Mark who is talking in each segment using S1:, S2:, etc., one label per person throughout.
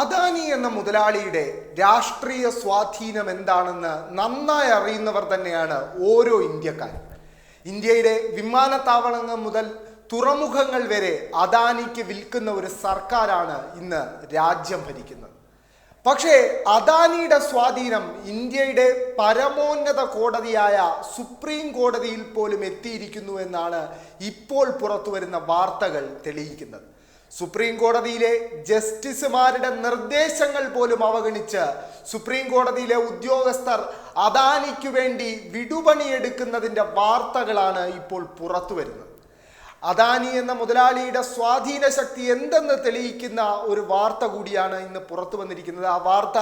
S1: അദാനി എന്ന മുതലാളിയുടെ രാഷ്ട്രീയ സ്വാധീനം എന്താണെന്ന് നന്നായി അറിയുന്നവർ തന്നെയാണ് ഓരോ ഇന്ത്യക്കാരും. ഇന്ത്യയുടെ വിമാനത്താവളങ്ങൾ മുതൽ തുറമുഖങ്ങൾ വരെ അദാനിക്ക് വിൽക്കുന്ന ഒരു സർക്കാരാണ് ഇന്ന് രാജ്യം ഭരിക്കുന്നത്. പക്ഷേ അദാനിയുടെ സ്വാധീനം ഇന്ത്യയുടെ പരമോന്നത കോടതിയായ സുപ്രീം കോടതിയിൽ പോലും എത്തിയിരിക്കുന്നു എന്നാണ് ഇപ്പോൾ പുറത്തു വരുന്ന വാർത്തകൾ തെളിയിക്കുന്നത്. സുപ്രീം കോടതിയിലെ ജസ്റ്റിസുമാരുടെ നിർദ്ദേശങ്ങൾ പോലും അവഗണിച്ച് സുപ്രീം കോടതിയിലെ ഉദ്യോഗസ്ഥർ അദാനിക്കു വേണ്ടി വിടുപണിയെടുക്കുന്നതിന്റെ വാർത്തകളാണ് ഇപ്പോൾ പുറത്തു വരുന്നത് അദാനി എന്ന മുതലാളിയുടെ സ്വാധീന ശക്തി എന്തെന്ന് തെളിയിക്കുന്ന ഒരു വാർത്ത കൂടിയാണ് ഇന്ന് പുറത്തു വന്നിരിക്കുന്നത്. ആ വാർത്ത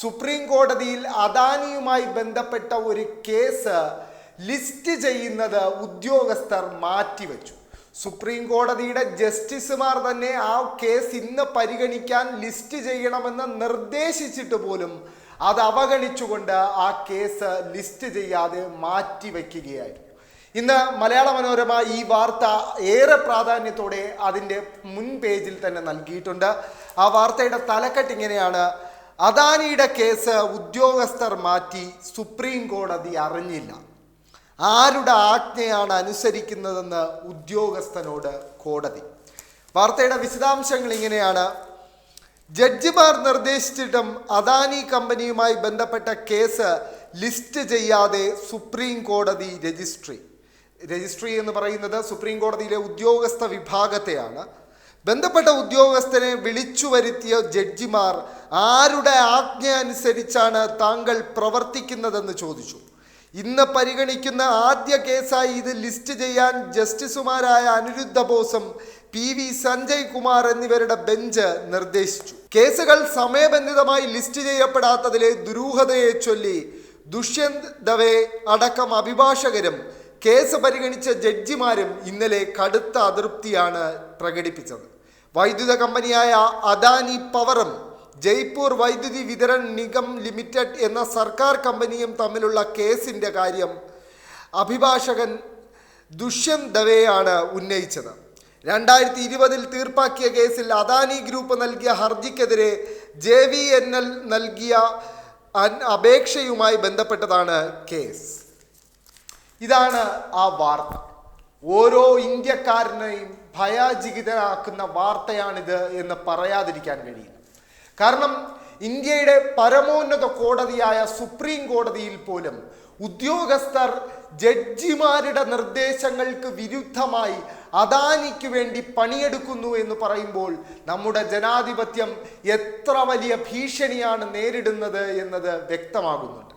S1: സുപ്രീം കോടതിയിൽ അദാനിയുമായി ബന്ധപ്പെട്ട ഒരു കേസ് ലിസ്റ്റ് ചെയ്യുന്നത് ഉദ്യോഗസ്ഥർ മാറ്റിവെച്ചു. സുപ്രീം കോടതിയുടെ ജസ്റ്റിസുമാർ തന്നെ ആ കേസ് ഇന്ന് പരിഗണിക്കാൻ ലിസ്റ്റ് ചെയ്യണമെന്ന് നിർദ്ദേശിച്ചിട്ട് പോലും അത് അവഗണിച്ചുകൊണ്ട് ആ കേസ് ലിസ്റ്റ് ചെയ്യാതെ മാറ്റിവെക്കുകയായിരുന്നു. ഇന്ന് മലയാള മനോരമ ഈ വാർത്ത ഏറെ പ്രാധാന്യത്തോടെ അതിന്റെ മുൻ പേജിൽ തന്നെ നൽകിയിട്ടുണ്ട്. ആ വാർത്തയുടെ തലക്കെട്ട് ഇങ്ങനെയാണ്. അദാനിയുടെ കേസ് ഉദ്യോഗസ്ഥർ മാറ്റി സുപ്രീം കോടതി അറിഞ്ഞില്ല. ആരുടെ ആജ്ഞയാണ് അനുസരിക്കുന്നതെന്ന് ഉദ്യോഗസ്ഥനോട് കോടതി. വാർത്തയുടെ വിശദാംശങ്ങൾ ഇങ്ങനെയാണ്. ജഡ്ജിമാർ നിർദ്ദേശിച്ചിട്ടും അദാനി കമ്പനിയുമായി ബന്ധപ്പെട്ട കേസ് ലിസ്റ്റ് ചെയ്യാതെ സുപ്രീം കോടതി രജിസ്ട്രി രജിസ്ട്രി എന്ന് പറയുന്നത് സുപ്രീം കോടതിയിലെ ഉദ്യോഗസ്ഥ വിഭാഗത്തെയാണ്. ബന്ധപ്പെട്ട ഉദ്യോഗസ്ഥനെ വിളിച്ചു വരുത്തിയ ജഡ്ജിമാർ ആരുടെ ആജ്ഞ അനുസരിച്ചാണ് താങ്കൾ പ്രവർത്തിക്കുന്നതെന്ന് ചോദിച്ചു. ഇന്ന് പരിഗണിക്കുന്ന ആദ്യ കേസായി ഇത് ലിസ്റ്റ് ചെയ്യാൻ ജസ്റ്റിസുമാരായ അനിരുദ്ധ ബോസും പി വി സഞ്ജയ് കുമാർ എന്നിവരുടെ ബെഞ്ച് നിർദ്ദേശിച്ചു. കേസുകൾ സമയബന്ധിതമായി ലിസ്റ്റ് ചെയ്യപ്പെടാത്തതിലെ ദുരൂഹതയെ ചൊല്ലി ദുഷ്യന്ത് ദവേ അടക്കം അഭിഭാഷകരും കേസ് പരിഗണിച്ച ജഡ്ജിമാരും ഇന്നലെ കടുത്ത അതൃപ്തിയാണ് പ്രകടിപ്പിച്ചത്. വൈദ്യുത കമ്പനിയായ അദാനി പവറും ജയ്പൂർ വൈദ്യുതി വിതരൺ നിഗം ലിമിറ്റഡ് എന്ന സർക്കാർ കമ്പനിയും തമ്മിലുള്ള കേസിന്റെ കാര്യം അഭിഭാഷകൻ ദുഷ്യന്ത് ദവേയാണ് ഉന്നയിച്ചത്. രണ്ടായിരത്തി ഇരുപതിൽ തീർപ്പാക്കിയ കേസിൽ അദാനി ഗ്രൂപ്പ് നൽകിയ ഹർജിക്കെതിരെ ജെ വി എൻ എൽ നൽകിയ അപേക്ഷയുമായി ബന്ധപ്പെട്ടതാണ് കേസ്. ഇതാണ് ആ വാർത്ത. ഓരോ ഇന്ത്യക്കാരനെയും ഭയാചകിതനാക്കുന്ന വാർത്തയാണിത് എന്ന് പറയാതിരിക്കാൻ കഴിയില്ല. കാരണം ഇന്ത്യയുടെ പരമോന്നത കോടതിയായ സുപ്രീം കോടതിയിൽ പോലും ഉദ്യോഗസ്ഥർ ജഡ്ജിമാരുടെ നിർദ്ദേശങ്ങൾക്ക് വിരുദ്ധമായി അദാനിക്ക് വേണ്ടി പണിയെടുക്കുന്നു എന്ന് പറയുമ്പോൾ നമ്മുടെ ജനാധിപത്യം എത്ര വലിയ ഭീഷണിയാണ് നേരിടുന്നത് എന്നത് വ്യക്തമാകുന്നുണ്ട്.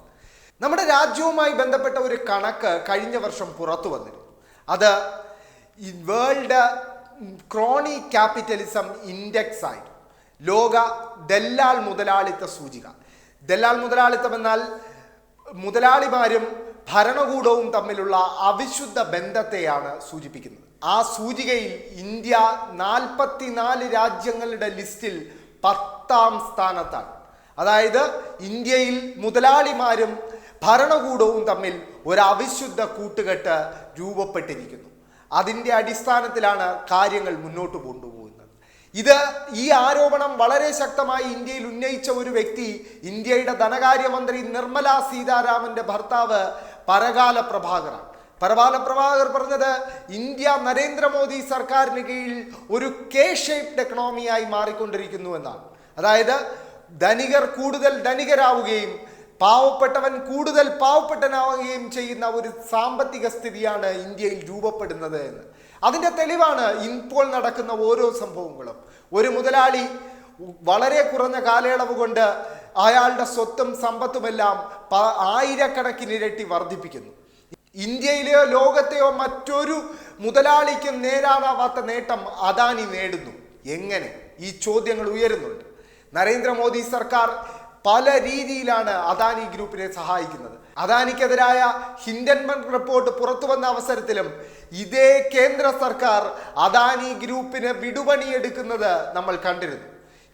S1: നമ്മുടെ രാജ്യവുമായി ബന്ധപ്പെട്ട ഒരു കണക്ക് കഴിഞ്ഞ വർഷം പുറത്തു വന്നിരുന്നു. അത് വേൾഡ് ക്രോണി ക്യാപിറ്റലിസം ഇൻഡെക്സ് ആയിരുന്നു. ലോക ദല്ലാൽ മുതലാളിത്ത സൂചിക. ദല്ലാൽ മുതലാളിത്തം എന്നാൽ മുതലാളിമാരും ഭരണകൂടവും തമ്മിലുള്ള അവിശുദ്ധ ബന്ധത്തെയാണ് സൂചിപ്പിക്കുന്നത്. ആ സൂചികയിൽ ഇന്ത്യ നാൽപ്പത്തിനാല് രാജ്യങ്ങളുടെ ലിസ്റ്റിൽ പത്താം സ്ഥാനത്താണ്. അതായത് ഇന്ത്യയിൽ മുതലാളിമാരും ഭരണകൂടവും തമ്മിൽ ഒരു അവിശുദ്ധ കൂട്ടുകെട്ട് രൂപപ്പെട്ടിരിക്കുന്നു. അതിന്റെ അടിസ്ഥാനത്തിലാണ് കാര്യങ്ങൾ മുന്നോട്ട് കൊണ്ടുപോകുന്നത്. ഇത് ഈ ആരോപണം വളരെ ശക്തമായി ഇന്ത്യയിൽ ഉന്നയിച്ച ഒരു വ്യക്തി ഇന്ത്യയുടെ ധനകാര്യമന്ത്രി നിർമ്മല സീതാരാമന്റെ ഭർത്താവ് പരകാല പ്രഭാകറാണ് പരവാല പ്രഭാകർ പറഞ്ഞത് ഇന്ത്യ നരേന്ദ്രമോദി സർക്കാരിന് കീഴിൽ ഒരു കെ ഷേപ്ഡ് എക്കണോമിയായി മാറിക്കൊണ്ടിരിക്കുന്നു എന്നാണ്. അതായത് ധനികർ കൂടുതൽ ധനികരാവുകയും പാവപ്പെട്ടവൻ കൂടുതൽ പാവപ്പെട്ടനാവുകയും ചെയ്യുന്ന ഒരു സാമ്പത്തിക സ്ഥിതിയാണ് ഇന്ത്യയിൽ രൂപപ്പെടുന്നത് എന്ന്. അതിന്റെ തെളിവാണ് ഇപ്പോൾ നടക്കുന്ന ഓരോ സംഭവങ്ങളും. ഒരു മുതലാളി വളരെ കുറഞ്ഞ കാലയളവ് കൊണ്ട് അയാളുടെ സ്വത്തും സമ്പത്തുമെല്ലാം പ- ആയിരക്കണക്കിന് ഇരട്ടി വർദ്ധിപ്പിക്കുന്നു. ഇന്ത്യയിലെയോ ലോകത്തെയോ മറ്റൊരു മുതലാളിക്കും നേരാനാവാത്ത നേട്ടം അദാനി നേടുന്നു. എങ്ങനെ? ഈ ചോദ്യങ്ങൾ ഉയരുന്നുണ്ട്. നരേന്ദ്രമോദി സർക്കാർ പല രീതിയിലാണ് അദാനി ഗ്രൂപ്പിനെ സഹായിക്കുന്നത്. അദാനിക്കെതിരായ ഹിൻഡൻബർഗ് റിപ്പോർട്ട് പുറത്തു വന്ന അവസരത്തിലും ഇതേ കേന്ദ്ര സർക്കാർ അദാനി ഗ്രൂപ്പിന് വിടുപണിയെടുക്കുന്നത് നമ്മൾ കണ്ടിരുന്നു.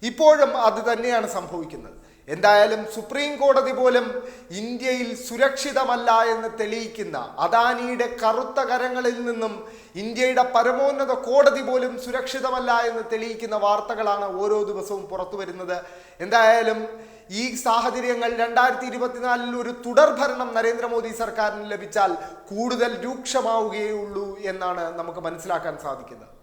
S1: ഇപ്പോഴും അത് തന്നെയാണ് സംഭവിക്കുന്നത്. എന്തായാലും സുപ്രീം കോടതി പോലും ഇന്ത്യയിൽ സുരക്ഷിതമല്ല എന്ന് തെളിയിക്കുന്ന അദാനിയുടെ കറുത്ത കരങ്ങളിൽ നിന്നും ഇന്ത്യയുടെ പരമോന്നത കോടതി പോലും സുരക്ഷിതമല്ല എന്ന് തെളിയിക്കുന്ന വാർത്തകളാണ് ഓരോ ദിവസവും പുറത്തു വരുന്നത്. എന്തായാലും ഈ സാഹചര്യങ്ങൾ രണ്ടായിരത്തി ഇരുപത്തിനാലിൽ ഒരു തുടർ ഭരണം നരേന്ദ്രമോദി സർക്കാരിന് ലഭിച്ചാൽ കൂടുതൽ രൂക്ഷമാവുകയുള്ളൂ എന്നാണ് നമുക്ക് മനസ്സിലാക്കാൻ സാധിക്കുന്നത്.